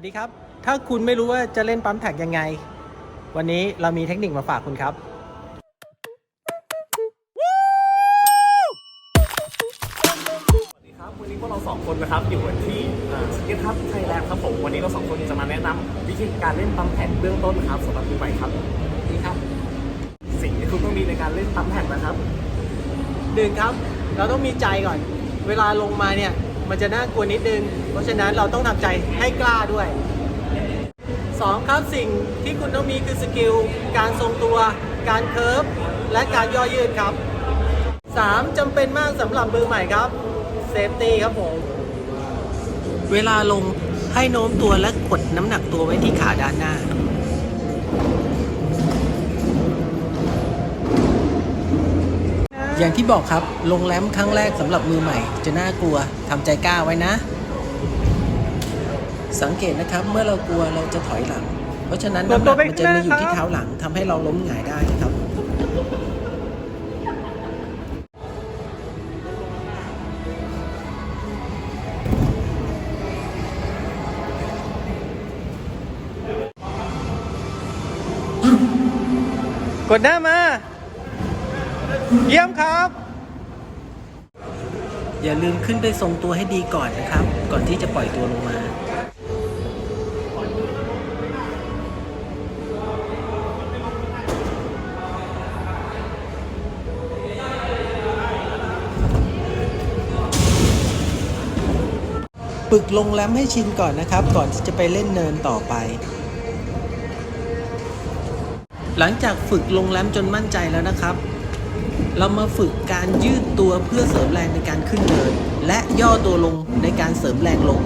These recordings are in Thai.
วัสดีครับ ถ้าคุณไม่รู้ว่าจะเล่นปั๊มแท็กยังไง วันนี้เรามีเทคนิคมาฝากคุณครับ สวัสดีครับ วันนี้พวกเราสองคนนะครับ อยู่กันที่สเก็ตทับไทยแลนด์ครับผม วันนี้เราสองคนจะมาแนะนำวิธีการเล่นปั๊มแผ่นเบื้องต้นครับสำหรับมือใหม่ครับนี่ครับ สิ่งที่คุณต้องมีในการเล่นปั๊มแผ่นนะครับหนึ่งครับ เราต้องมีใจก่อน เวลาลงมาเนี่ย มันจะน่ากลัวนิดนึง เพราะฉะนั้นเราต้องทำใจให้กล้าด้วยสองครับสิ่งที่คุณต้องมีคือสกิล การทรงตัว การเคิร์ฟและการย่อยืดครับสามจำเป็นมากสำหรับมือใหม่ครับเซฟตี้ครับผม เวลาลงให้โน้มตัวและกดน้ำหนักตัวไว้ที่ขาด้านหน้า อย่างที่บอกครับลงแรมครั้งแรกสำหรับมือใหม่ จะน่ากลัวทำใจกล้าไว้นะ สังเกตนะครับเมื่อเรากลัวเราจะถอยหลัง เพราะฉะนั้นน้ำหนักมันจะมาอยู่ที่เท้าหลังทำให้เราล้มหงายได้นะครับ กดหน้ามา เยี่ยมครับ อย่าลืมขึ้นไปทรงตัวให้ดีก่อนนะครับ ก่อนที่จะปล่อยตัวลงมา ปึกลงแรมให้ชินก่อนนะครับ ก่อนที่จะไปเล่นเนินต่อไปหลังจากฝึกลงแรมจนมั่นใจแล้วนะครับ เรามาฝึกการยืดตัวเพื่อเสริมแรงในการขึ้นเนิน และย่อตัวลงในการเสริมแรงลง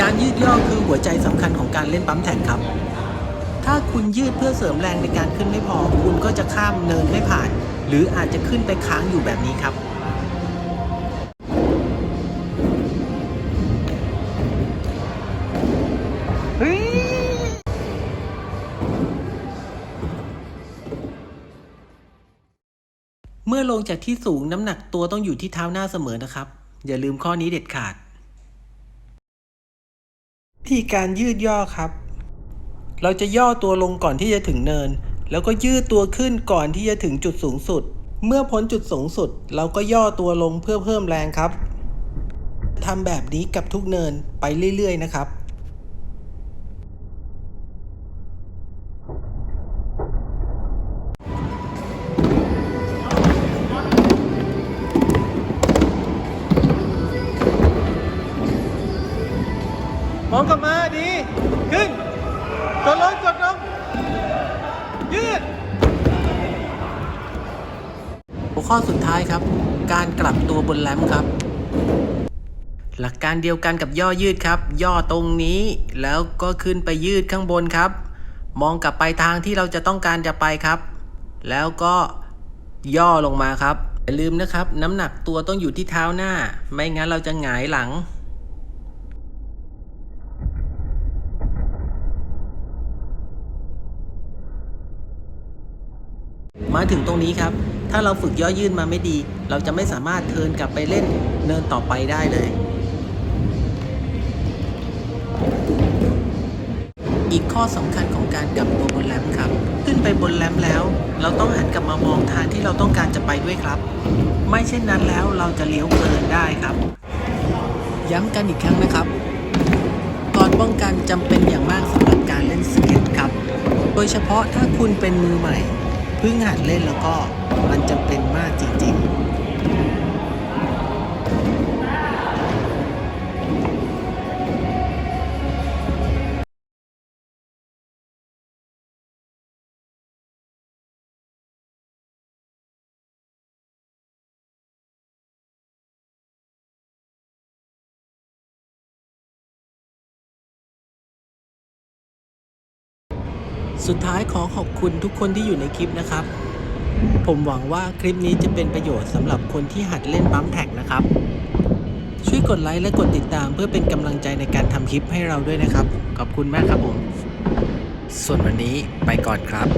การยืดย่อคือหัวใจสำคัญของการเล่นปั๊มแท็กครับ ถ้าคุณยืดเพื่อเสริมแรงในการขึ้นไม่พอ คุณก็จะข้ามเนินไม่ผ่าน หรืออาจจะขึ้นไปค้างอยู่แบบนี้ครับ อลงจากที่สูงน้ำหนักตัวต้องอยู่ที่เท้าหน้าเสมอนะครับ อย่าลืมข้อนี้เด็ดขาดวิธีการยืดย่อครับ เราจะย่อตัวลงก่อนที่จะถึงเนิน แล้วก็ยืดตัวขึ้นก่อนที่จะถึงจุดสูงสุด เมื่อพ้นจุดสูงสุด เราก็ย่อตัวลงเพื่อเพิ่มแรงครับทำแบบนี้กับทุกเนินไปเรื่อยๆนะครับ มองกลับมาดี ขึ้น กดลงกดลง ยืด หัวข้อสุดท้ายครับ การกลับตัวบนแรมครับ หลักการเดียวกันกับย่อยืดครับ ย่อตรงนี้แล้วก็ขึ้นไปยืดข้างบนครับ มองกลับไปทางที่เราจะต้องการจะไปครับ แล้วก็ย่อลงมาครับอย่าลืมนะครับ น้ำหนักตัวต้องอยู่ที่เท้าหน้า ไม่งั้นเราจะหงายหลัง มาถึงตรงนี้ครับ ถ้าเราฝึกย่อยืดมาไม่ดี เราจะไม่สามารถเทินกลับไปเล่นเนินต่อไปได้เลย อีกข้อสำคัญของการกลับตัวบนแรมครับ ขึ้นไปบนแรมแล้ว เราต้องหันกลับมามองทางที่เราต้องการจะไปด้วยครับ ไม่เช่นนั้นแล้วเราจะเลี้ยวเกินได้ครับ ย้ำกันอีกครั้งนะครับก่อนป้องกันจำเป็นอย่างมากสำหรับการเล่นสเก็ตครับ โดยเฉพาะถ้าคุณเป็นมือใหม่ เพิ่งหัดเล่นแล้วก็มันจำเป็นมากจริงๆ สุดท้ายขอขอบคุณทุกคนที่อยู่ในคลิปนะครับ ผมหวังว่าคลิปนี้จะเป็นประโยชน์สำหรับคนที่หัดเล่นปั๊มแท็กนะครับ ช่วยกดไลค์และกดติดตามเพื่อเป็นกำลังใจในการทำคลิปให้เราด้วยนะครับ ขอบคุณมากครับผม ส่วนวันนี้ไปก่อนครับ